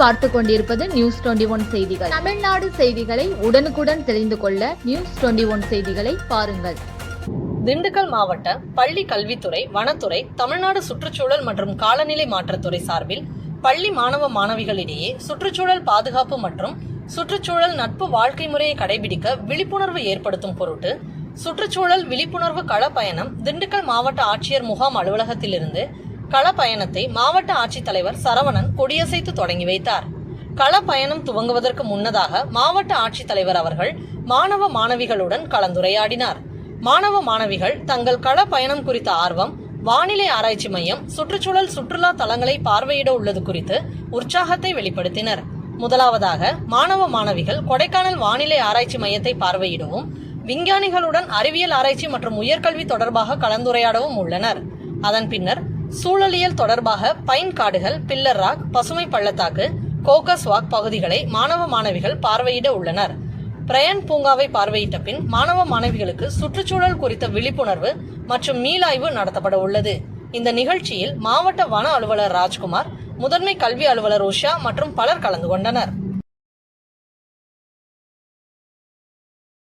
பார்த்து கொண்டிருப்பது news twenty one செய்திகள். தமிழ்நாடு செய்திகளை உடனுக்குடன் தெரிந்து கொள்ள நியூஸ் டுவெண்டி ஒன் செய்திகளை பாருங்கள். திண்டுக்கல் மாவட்ட பள்ளி கல்வித்துறை வனத்துறை தமிழ்நாடு சுற்றுச்சூழல் மற்றும் காலநிலை மாற்றத்துறை சார்பில் பள்ளி மாணவ மாணவிகளிடையே சுற்றுச்சூழல் பாதுகாப்பு மற்றும் சுற்றுச்சூழல் நட்பு வாழ்க்கை முறையை கடைபிடிக்க விழிப்புணர்வு ஏற்படுத்தும் பொருட்டு சுற்றுச்சூழல் விழிப்புணர்வு கள பயணம் திண்டுக்கல் மாவட்ட ஆட்சியர் முகாம் அலுவலகத்திலிருந்து கள பயணத்தை மாவட்ட ஆட்சித்தலைவர் சரவணன் கொடியசைத்து தொடங்கி வைத்தார். கள பயணம் துவங்குவதற்கு முன்னதாக மாவட்ட ஆட்சித்தலைவர் அவர்கள் மாணவ மாணவிகளுடன் கலந்துரையாடினார். மாணவ மாணவிகள் தங்கள் கள பயணம் குறித்த ஆர்வம் வானிலை ஆராய்ச்சி மையம் சுற்றுச்சூழல் சுற்றுலா தலங்களை பார்வையிட உள்ளது குறித்து உற்சாகத்தை வெளிப்படுத்தினர். முதலாவதாக மாணவ மாணவிகள் கொடைக்கானல் வானிலை ஆராய்ச்சி மையத்தை பார்வையிடவும் விஞ்ஞானிகளுடன் அறிவியல் ஆராய்ச்சி மற்றும் உயர்கல்வி தொடர்பாக கலந்துரையாடவும் உள்ளனர். அதன் பின்னர் சூழலியல் தொடர்பாக பைன் காடுகள் பில்லர் ராக் பசுமை பள்ளத்தாக்கு கோகஸ் வாக் பகுதிகளை மாணவ மாணவிகள் பார்வையிட உள்ளனர். பிரயன் பூங்காவை பார்வையிட்ட பின் மாணவ மாணவிகளுக்கு சுற்றுச்சூழல் குறித்த விழிப்புணர்வு மற்றும் மீளாய்வு நடத்தப்பட உள்ளது. இந்த நிகழ்ச்சியில் மாவட்ட வன அலுவலர் ராஜ்குமார் முதன்மை கல்வி அலுவலர் உஷா மற்றும் பலர் கலந்து கொண்டனர்.